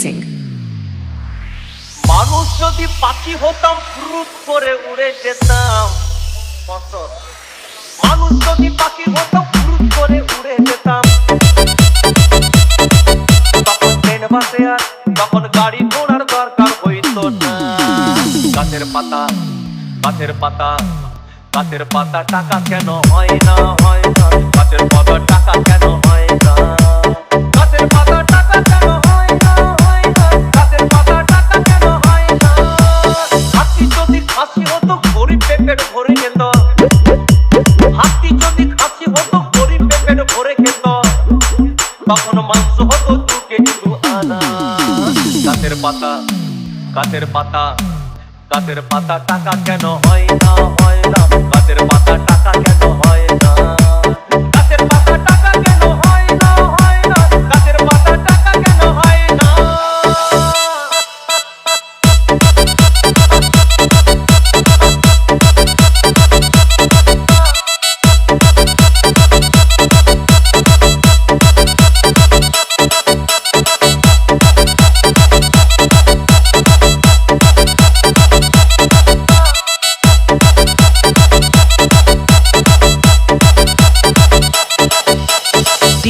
Mixing. মানুষ যদি পাখি হতাম ফ্রুট করে উড়ে যেতাম। বছর মানুষ যদি পাখি হতাম ফ্রুট করে উড়ে যেতাম। তখন ট্রেন বাসে আর তখন গাড়ি ঘোড়ার দরকার হইতো না। গাছের পাতা গাছের পাতা গাছের পাতা টাকা কেন হয় না হয় না। গাছের পাতা টাকা কেন পেপেট ভরে খেত। হাতি যদি খাসি হতো পেট ভরে খেত। তখন মাংস হতো আনা। কাতের পাতা কাতের পাতা কাতের পাতা টাকা কেন হয় না হয় না। কাতের পাতা টাকা কেন হয়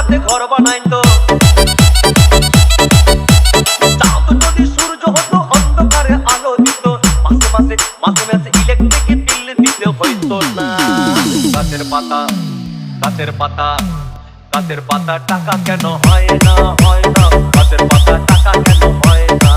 চোর ঘর বানাইতো। চাঁদ যদি সূর্য হতো, অন্ধকারে পাতা, গাছের পাতা গাছের পাতা টাকা কেন হয় না হয় না। গাছের পাতা টাকা কেন হয় না?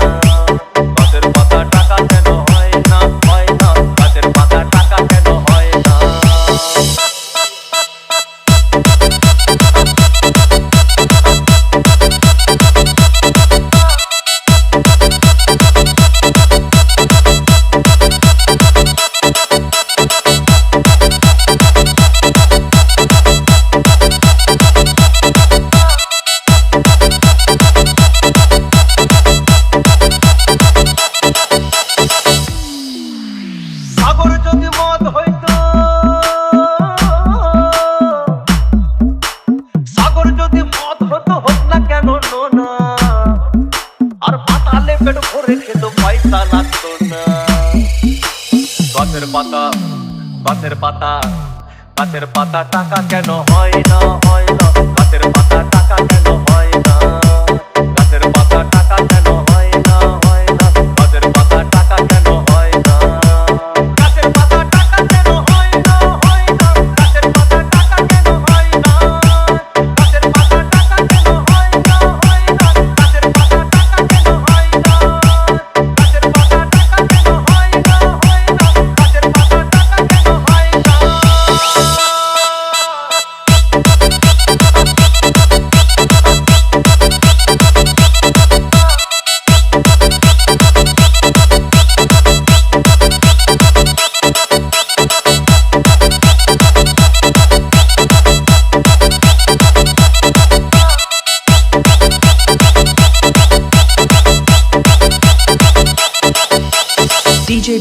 ভরে খেত পয়সা লাগতো না। গাছের পাতা গাছের পাতা গাছের পাতা টাকা কেন হয় না হয় না। DJ